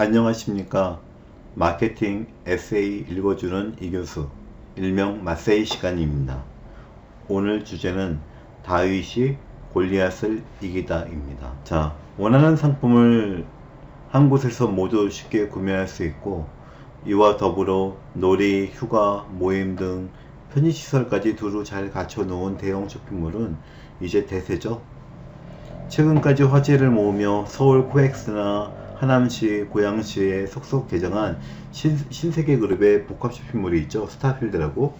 안녕하십니까. 마케팅 에세이 읽어주는 이교수, 일명 마세이 시간입니다. 오늘 주제는 다윗이 골리앗을 이기다입니다. 자, 원하는 상품을 한 곳에서 모두 쉽게 구매할 수 있고, 이와 더불어 놀이, 휴가, 모임 등 편의시설까지 두루 잘 갖춰놓은 대형 쇼핑몰은 이제 대세죠. 최근까지 화제를 모으며 서울 코엑스나 하남시, 고양시에 속속 개장한 신, 신세계 그룹의 복합 쇼핑몰이 있죠. 스타필드라고.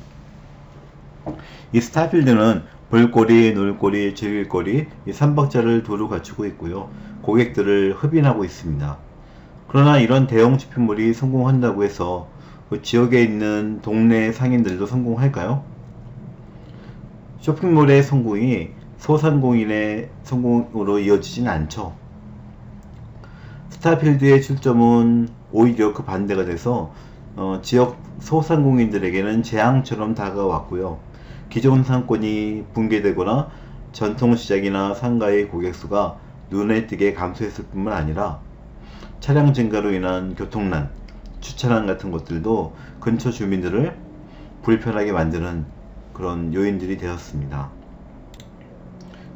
이 스타필드는 볼거리, 놀거리, 즐길거리 이 3박자를 두루 갖추고 있고요. 고객들을 흡인하고 있습니다. 그러나 이런 대형 쇼핑몰이 성공한다고 해서 그 지역에 있는 동네 상인들도 성공할까요? 쇼핑몰의 성공이 소상공인의 성공으로 이어지진 않죠. 스타필드의 출점은 오히려 그 반대가 돼서 어, 지역 소상공인들에게는 재앙처럼 다가왔고요. 기존 상권이 붕괴되거나 전통시장이나 상가의 고객수가 눈에 띄게 감소했을 뿐만 아니라 차량 증가로 인한 교통난, 주차난 같은 것들도 근처 주민들을 불편하게 만드는 그런 요인들이 되었습니다.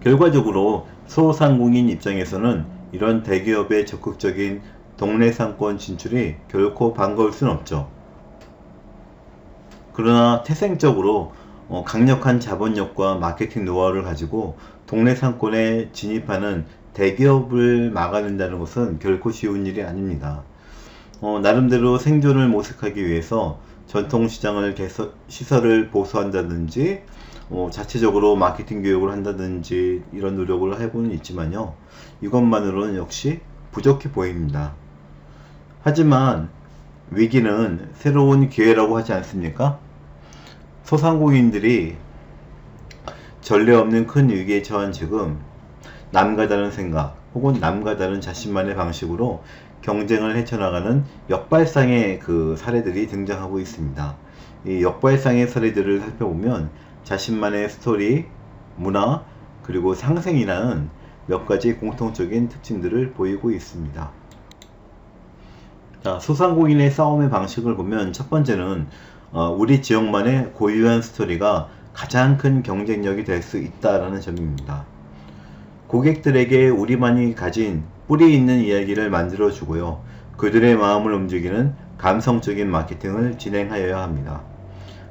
결과적으로 소상공인 입장에서는 이런 대기업의 적극적인 동네 상권 진출이 결코 반가울 수는 없죠. 그러나 태생적으로 어, 강력한 자본력과 마케팅 노하우를 가지고 동네 상권에 진입하는 대기업을 막아낸다는 것은 결코 쉬운 일이 아닙니다. 어, 나름대로 생존을 모색하기 위해서 전통시장을 개선, 시설을 보수한다든지 어, 자체적으로 마케팅 교육을 한다든지 이런 노력을 해보는 있지만요. 이것만으로는 역시 부족해 보입니다. 하지만 위기는 새로운 기회라고 하지 않습니까? 소상공인들이 전례 없는 큰 위기에 처한 지금 남과 다른 생각 혹은 남과 다른 자신만의 방식으로 경쟁을 헤쳐나가는 역발상의 그 사례들이 등장하고 있습니다. 이 역발상의 사례들을 살펴보면 자신만의 스토리, 문화, 그리고 상생이라는 몇 가지 공통적인 특징들을 보이고 있습니다. 자, 소상공인의 싸움의 방식을 보면 첫 번째는 어, 우리 지역만의 고유한 스토리가 가장 큰 경쟁력이 될 수 있다라는 점입니다. 고객들에게 우리만이 가진 뿌리 있는 이야기를 만들어 주고요. 그들의 마음을 움직이는 감성적인 마케팅을 진행하여야 합니다.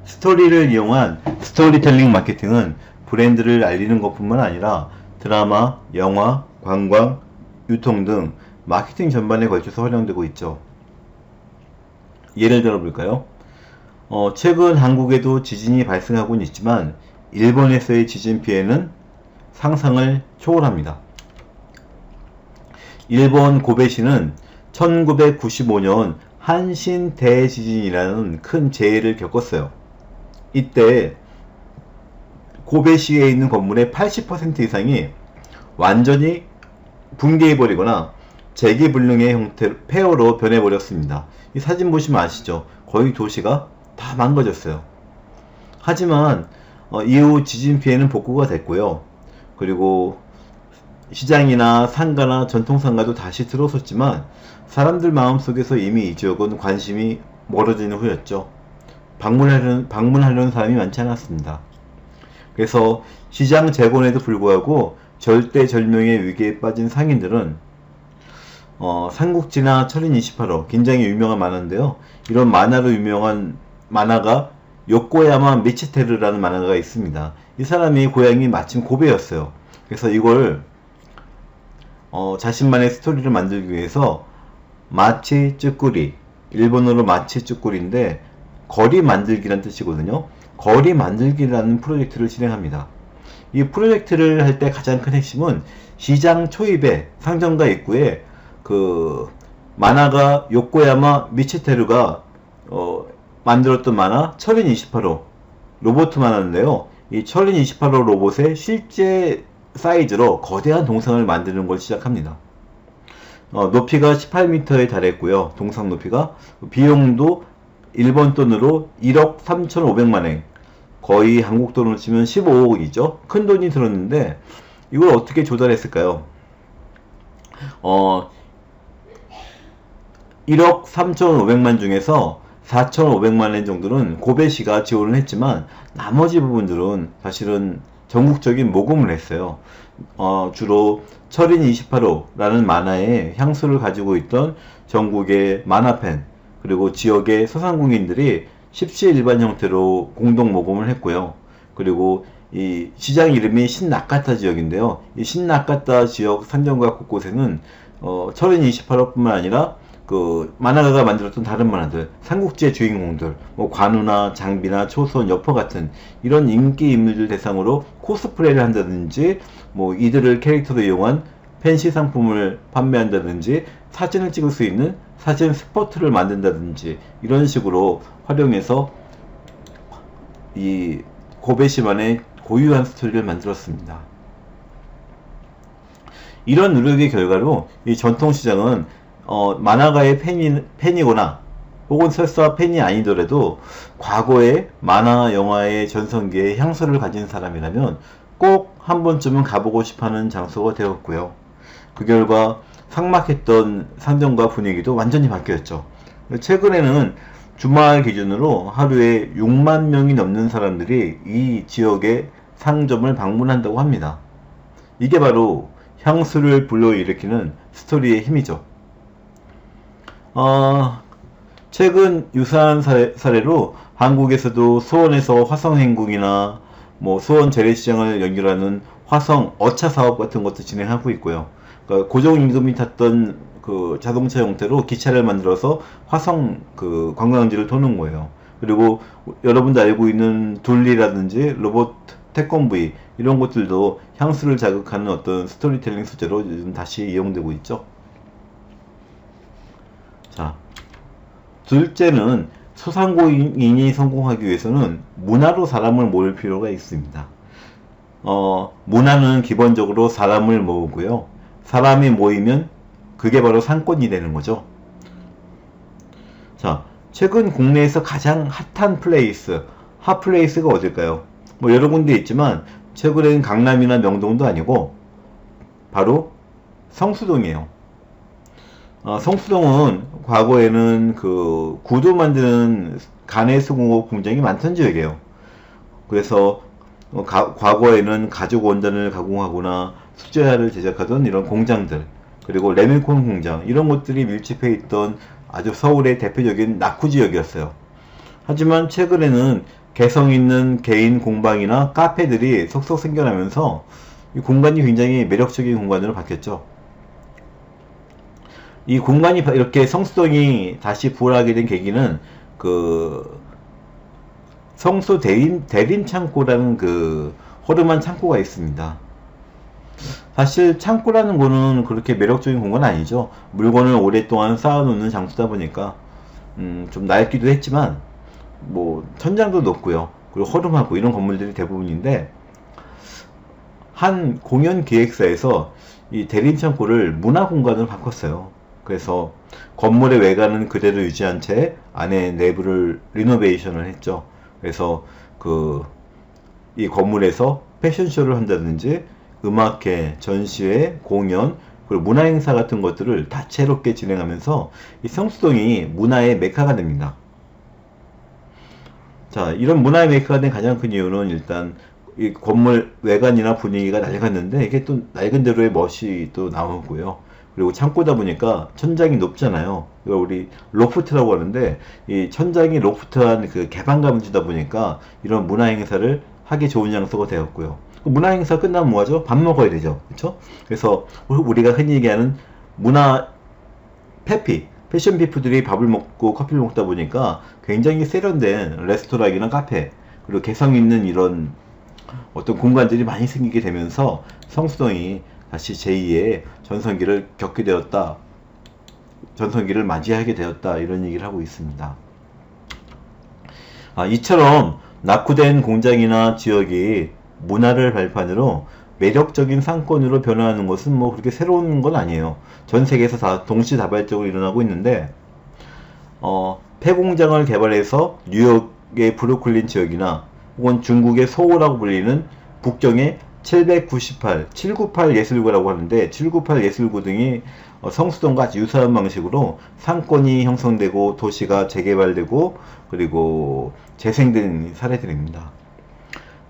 스토리를 이용한 스토리텔링 마케팅은 브랜드를 알리는 것뿐만 아니라 드라마, 영화, 관광, 유통 등 마케팅 전반에 걸쳐서 활용되고 있죠. 예를 들어 볼까요? 어, 최근 한국에도 지진이 발생하고 있지만 일본에서의 지진 피해는 상상을 초월합니다. 일본 고베시는 1995년 한신 대지진이라는 큰 재해를 겪었어요. 이때 고베시에 있는 건물의 80% 이상이 완전히 붕괴해버리거나 재기불능의 형태로 폐허로 변해버렸습니다. 이 사진 보시면 아시죠? 거의 도시가 다 망가졌어요. 하지만 어, 이후 지진 피해는 복구가 됐고요. 그리고 시장이나 상가나 전통상가도 다시 들어섰지만 사람들 마음속에서 이미 이 지역은 관심이 멀어지는 후였죠. 방문하려는, 방문하려는 사람이 많지 않았습니다. 그래서 시장 재건에도 불구하고 절대절명의 위기에 빠진 상인들은 어, 삼국지나 철인 28호 굉장히 유명한 만화인데요. 이런 만화로 유명한 만화가 요코야마 미치테르라는 만화가 있습니다. 이 사람이 고향이 마침 고베였어요. 그래서 이걸 어, 자신만의 스토리를 만들기 위해서 마치 쭈꾸리 일본어로 마치 쭈꾸리인데 거리 만들기란 뜻이거든요. 거리 만들기라는 프로젝트를 진행합니다. 이 프로젝트를 할 때 가장 큰 핵심은 시장 초입에 상점가 입구에 그 만화가 요코야마 미치테르가 어, 만들었던 만화 철인 28호 로봇 만화인데요. 이 철인 28호 로봇의 실제 사이즈로 거대한 동상을 만드는 걸 시작합니다. 어, 높이가 18m에 달했고요. 동상 높이가 비용도 일본 돈으로 1억 3,500만엔 거의 한국 돈으로 치면 15억이죠. 큰 돈이 들었는데 이걸 어떻게 조달했을까요? 어, 1억 3,500만 중에서 4,500만 원 정도는 고베 시가 지원을 했지만 나머지 부분들은 사실은 전국적인 모금을 했어요. 어, 주로 철인 28호라는 만화의 향수를 가지고 있던 전국의 만화팬 그리고 지역의 소상공인들이 십시 일반 형태로 공동 모금을 했고요. 그리고 이 시장 이름이 신나카타 지역인데요. 이 신나카타 지역 산정과 곳곳에는 어, 철인 28호뿐만 아니라 그 만화가가 만들었던 다른 만화들, 삼국지의 주인공들, 뭐 관우나 장비나 초선, 여포 같은 이런 인기 인물들 대상으로 코스프레를 한다든지, 뭐 이들을 캐릭터로 이용한 팬시 상품을 판매한다든지, 사진을 찍을 수 있는 사진 스포트를 만든다든지 이런 식으로 활용해서 이 고베시만의 고유한 스토리를 만들었습니다. 이런 노력의 결과로 이 전통시장은 어, 만화가의 팬이, 팬이거나 혹은 설사 팬이 아니더라도 과거에 만화 영화의 전성기에 향수를 가진 사람이라면 꼭 한 번쯤은 가보고 싶어하는 장소가 되었고요. 그 결과 상막했던 상점과 분위기도 완전히 바뀌었죠. 최근에는 주말 기준으로 하루에 6만 명이 넘는 사람들이 이 지역의 상점을 방문한다고 합니다. 이게 바로 향수를 불러일으키는 스토리의 힘이죠. 어, 최근 유사한 사례, 로 한국에서도 수원에서 화성행궁이나 뭐 수원 재래시장을 연결하는 화성 어차 사업 같은 것도 진행하고 있고요. 그러니까 고정 임금이 탔던 그 자동차 형태로 기차를 만들어서 화성 그 관광지를 도는 거예요. 그리고 여러분도 알고 있는 둘리라든지 로봇 태권브이 이런 것들도 향수를 자극하는 어떤 스토리텔링 소재로 요즘 다시 이용되고 있죠. 자, 둘째는 소상공인이 성공하기 위해서는 문화로 사람을 모을 필요가 있습니다. 어, 문화는 기본적으로 사람을 모으고요. 사람이 모이면 그게 바로 상권이 되는 거죠. 자, 최근 국내에서 가장 핫한 플레이스, 핫플레이스가 어딜까요? 뭐 여러 군데 있지만 최근에는 강남이나 명동도 아니고 바로 성수동이에요. 어, 성수동은 과거에는 그 구두 만드는 간해수공업 공장이 많던 지역이에요. 그래서 어, 가, 과거에는 가죽 원단을 가공하거나 수제화를 제작하던 이런 공장들 그리고 레미콘 공장 이런 것들이 밀집해 있던 아주 서울의 대표적인 낙후 지역이었어요. 하지만 최근에는 개성 있는 개인 공방이나 카페들이 속속 생겨나면서 이 공간이 굉장히 매력적인 공간으로 바뀌었죠. 이 공간이 이렇게 성수동이 다시 부활하게 된 계기는 그 성수 대림, 대림 창고라는 그 허름한 창고가 있습니다. 사실 창고라는 거는 그렇게 매력적인 공간 아니죠. 물건을 오랫동안 쌓아놓는 장소다 보니까 음, 좀 낡기도 했지만 뭐 천장도 높고요. 그리고 허름하고 이런 건물들이 대부분인데 한 공연 기획사에서 이 대림 창고를 문화 공간으로 바꿨어요. 그래서 건물의 외관은 그대로 유지한 채 안에 내부를 리노베이션을 했죠. 그래서 그 이 건물에서 패션쇼를 한다든지 음악회, 전시회, 공연, 그리고 문화 행사 같은 것들을 다채롭게 진행하면서 이 성수동이 문화의 메카가 됩니다. 자, 이런 문화의 메카가 된 가장 큰 이유는 일단 이 건물 외관이나 분위기가 낡았는데 이게 또 낡은 대로의 멋이 또 나오고요. 그리고 창고다 보니까 천장이 높잖아요. 이거 우리 로프트라고 하는데 이 천장이 로프트한 그 개방감을 주다 보니까 이런 문화 행사를 하기 좋은 장소가 되었고요. 그 문화 행사 끝나면 뭐하죠? 밥 먹어야 되죠. 그렇죠? 그래서 우리가 흔히 얘기하는 문화 페피 패션 피프들이 밥을 먹고 커피를 먹다 보니까 굉장히 세련된 레스토랑이나 카페 그리고 개성 있는 이런 어떤 공간들이 많이 생기게 되면서 성수동이 다시 제2의 전성기를 겪게 되었다. 전성기를 맞이하게 되었다. 이런 얘기를 하고 있습니다. 아, 이처럼 낙후된 공장이나 지역이 문화를 발판으로 매력적인 상권으로 변화하는 것은 뭐 그렇게 새로운 건 아니에요. 전 세계에서 다 동시다발적으로 일어나고 있는데, 어, 폐공장을 개발해서 뉴욕의 브루클린 지역이나 혹은 중국의 소호라고 불리는 북경의 798, 798 예술고라고 하는데 798 예술고 등이 어, 성수동과 아주 유사한 방식으로 상권이 형성되고 도시가 재개발되고 그리고 재생된 사례들입니다.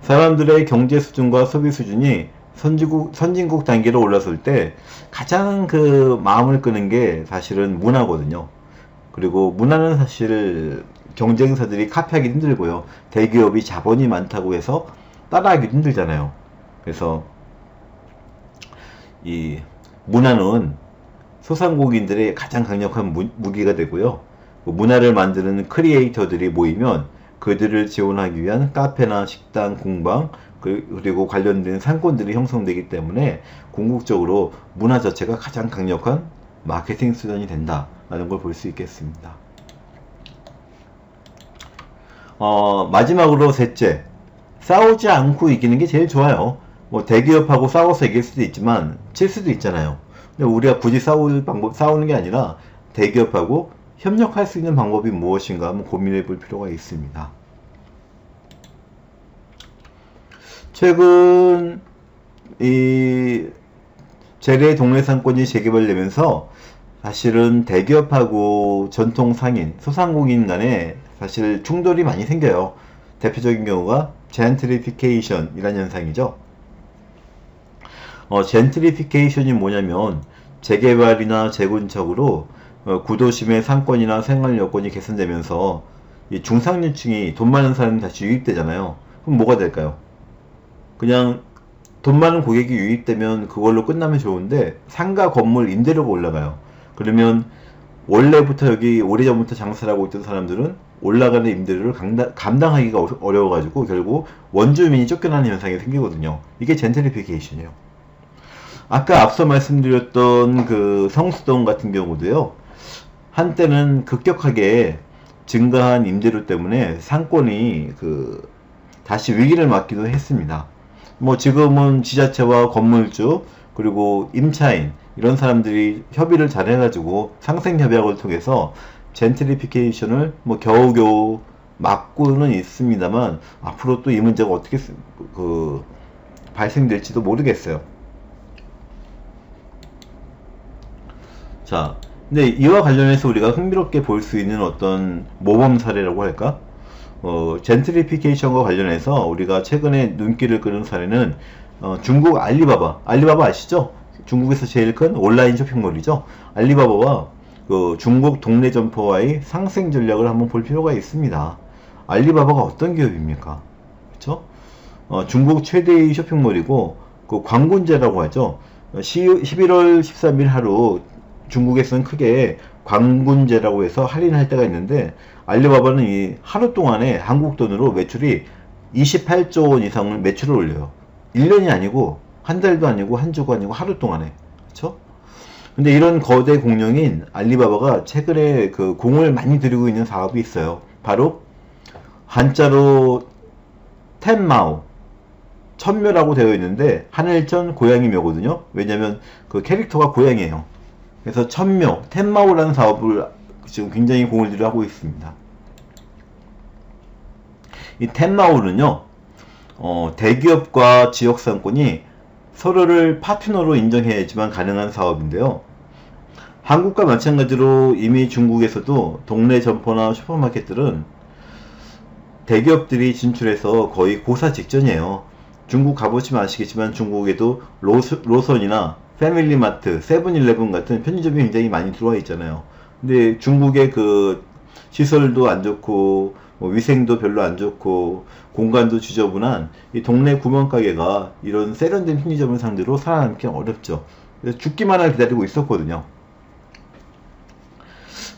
사람들의 경제 수준과 소비 수준이 선진국, 선진국 단계로 올라설 때 가장 그 마음을 끄는 게 사실은 문화거든요. 그리고 문화는 사실 경쟁사들이 카피하기 힘들고요. 대기업이 자본이 많다고 해서 따라하기 힘들잖아요. 그래서 이 문화는 소상공인들의 가장 강력한 무, 무기가 되고요. 그 문화를 만드는 크리에이터들이 모이면 그들을 지원하기 위한 카페나 식당, 공방, 그, 그리고 관련된 상권들이 형성되기 때문에 궁극적으로 문화 자체가 가장 강력한 마케팅 수단이 된다라는 걸 볼 수 있겠습니다. 어, 마지막으로 셋째, 싸우지 않고 이기는 게 제일 좋아요. 뭐 대기업하고 싸워서 이길 수도 있지만 칠 수도 있잖아요. 우리가 굳이 싸울 방법, 싸우는 게 아니라 대기업하고 협력할 수 있는 방법이 무엇인가 한번 고민해 볼 필요가 있습니다. 최근 이 재래 동네 상권이 재개발되면서 사실은 대기업하고 전통 상인, 소상공인 간에 사실 충돌이 많이 생겨요. 대표적인 경우가 젠트리피케이션이라는 현상이죠. 어, 젠트리피케이션이 뭐냐면 재개발이나 재건축으로 어, 구도심의 상권이나 생활 여건이 개선되면서 이 중상류층이 돈 많은 사람이 다시 유입되잖아요. 그럼 뭐가 될까요? 그냥 돈 많은 고객이 유입되면 그걸로 끝나면 좋은데 상가 건물 임대료가 올라가요. 그러면 원래부터 여기 오래전부터 장사를 하고 있던 사람들은 올라가는 임대료를 감당하기가 어려워가지고 결국 원주민이 쫓겨나는 현상이 생기거든요. 이게 젠트리피케이션이에요. 아까 앞서 말씀드렸던 그 성수동 같은 경우도요. 한때는 급격하게 증가한 임대료 때문에 상권이 그 다시 위기를 맞기도 했습니다. 뭐 지금은 지자체와 건물주 그리고 임차인 이런 사람들이 협의를 잘 해가지고 상생 협약을 통해서 젠트리피케이션을 뭐 겨우겨우 막고는 있습니다만 앞으로 또 이 문제가 어떻게 그 발생될지도 모르겠어요. 자, 근데 이와 관련해서 우리가 흥미롭게 볼 수 있는 어떤 모범 사례라고 할까? 어, 젠트리피케이션과 관련해서 우리가 최근에 눈길을 끄는 사례는 어, 중국 알리바바, 알리바바 아시죠? 중국에서 제일 큰 온라인 쇼핑몰이죠. 알리바바와 그 중국 동네 점포와의 상생 전략을 한번 볼 필요가 있습니다. 알리바바가 어떤 기업입니까? 그렇죠? 어, 중국 최대의 쇼핑몰이고 그 광군제라고 하죠. 11월 13일 하루 중국에서는 크게 광군제라고 해서 할인할 때가 있는데 알리바바는 이 하루 동안에 한국 돈으로 매출이 28조 원 이상을 매출을 올려요. 1년이 아니고 한 달도 아니고 한 주가 아니고 하루 동안에. 그렇죠? 근데 이런 거대 공룡인 알리바바가 최근에 그 공을 많이 들이고 있는 사업이 있어요. 바로 한자로 텐마오 천묘라고 되어 있는데 하늘천 고양이묘거든요. 왜냐면 그 캐릭터가 고양이에요. 그래서 천묘 텐마오라는 사업을 지금 굉장히 공을 들여 하고 있습니다. 이 텐마오는요, 어, 대기업과 지역 상권이 서로를 파트너로 인정해야지만 가능한 사업인데요. 한국과 마찬가지로 이미 중국에서도 동네 점포나 슈퍼마켓들은 대기업들이 진출해서 거의 고사 직전이에요. 중국 가보시면 아시겠지만 중국에도 로스, 로선이나 패밀리마트, 세븐일레븐 같은 편의점이 굉장히 많이 들어와 있잖아요. 근데 중국의 그 시설도 안 좋고 뭐 위생도 별로 안 좋고 공간도 지저분한 이 동네 구멍가게가 이런 세련된 편의점을 상대로 살아남기 어렵죠. 그래서 죽기만 을 기다리고 있었거든요.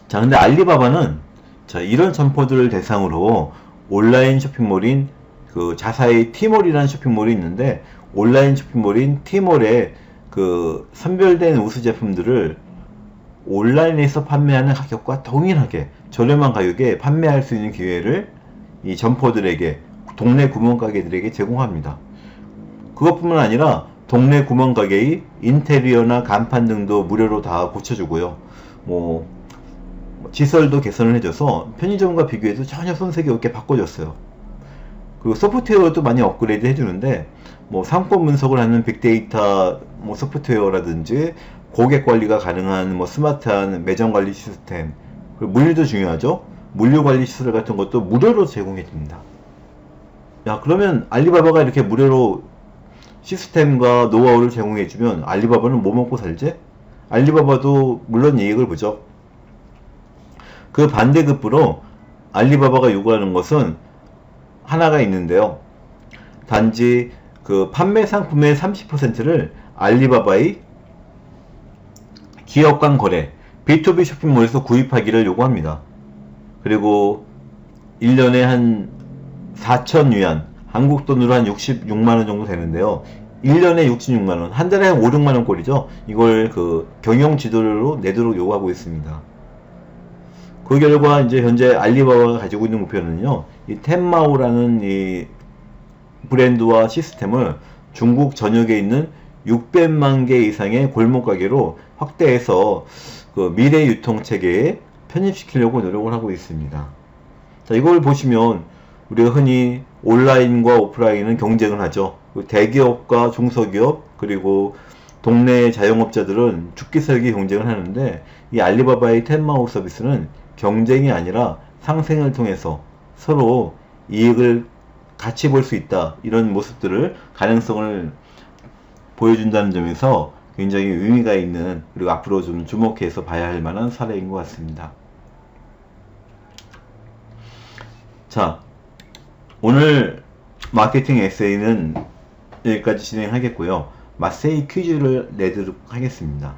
자, 근데 알리바바는 자, 이런 점포들을 대상으로 온라인 쇼핑몰인 그 자사의 티몰이라는 쇼핑몰이 있는데 온라인 쇼핑몰인 티몰에 그 선별된 우수 제품들을 온라인에서 판매하는 가격과 동일하게 저렴한 가격에 판매할 수 있는 기회를 이 점포들에게 동네 구멍가게들에게 제공합니다. 그것뿐만 아니라 동네 구멍가게의 인테리어나 간판 등도 무료로 다 고쳐주고요. 뭐 시설도 개선을 해줘서 편의점과 비교해도 전혀 손색이 없게 바꿔줬어요. 그리고 소프트웨어도 많이 업그레이드 해주는데 뭐 상권 분석을 하는 빅데이터 뭐 소프트웨어라든지 고객 관리가 가능한 뭐 스마트한 매장 관리 시스템, 그리고 물류도 중요하죠. 물류 관리 시설 같은 것도 무료로 제공해 줍니다. 야, 그러면 알리바바가 이렇게 무료로 시스템과 노하우를 제공해 주면 알리바바는 뭐 먹고 살지? 알리바바도 물론 이익을 보죠. 그 반대급부로 알리바바가 요구하는 것은 하나가 있는데요. 단지 그 판매 상품의 30%를 알리바바의 기업 간 거래, B2B 쇼핑몰에서 구입하기를 요구합니다. 그리고 1년에 한 4천 위안, 한국 돈으로 한 66만원 정도 되는데요. 1년에 66만원, 한 달에 한 5, 6만원 꼴이죠. 이걸 그 경영 지도료로 내도록 요구하고 있습니다. 그 결과 이제 현재 알리바바가 가지고 있는 목표는요, 이 텐마오라는 이 브랜드와 시스템을 중국 전역에 있는 600만 개 이상의 골목 가게로 확대해서 그 미래 유통 체계에 편입시키려고 노력을 하고 있습니다. 자, 이걸 보시면 우리가 흔히 온라인과 오프라인은 경쟁을 하죠. 그 대기업과 중소기업 그리고 동네 자영업자들은 죽기 살기 경쟁을 하는데 이 알리바바의 텐마오 서비스는 경쟁이 아니라 상생을 통해서 서로 이익을 같이 볼 수 있다 이런 모습들을 가능성을 보여준다는 점에서 굉장히 의미가 있는 그리고 앞으로 좀 주목해서 봐야 할 만한 사례인 것 같습니다. 자, 오늘 마케팅 에세이는 여기까지 진행하겠고요. 마세이 퀴즈를 내도록 하겠습니다.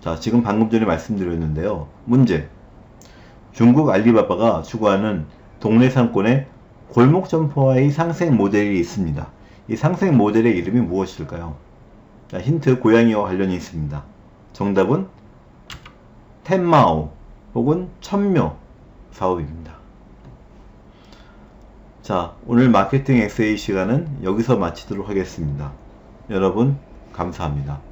자, 지금 방금 전에 말씀드렸는데요. 문제. 중국 알리바바가 추구하는 동네 상권의 골목 점포와의 상생 모델이 있습니다. 이 상생 모델의 이름이 무엇일까요? 자, 힌트 고양이와 관련이 있습니다. 정답은 텐마오 혹은 천묘 사업입니다. 자, 오늘 마케팅 에세이 시간은 여기서 마치도록 하겠습니다. 여러분, 감사합니다.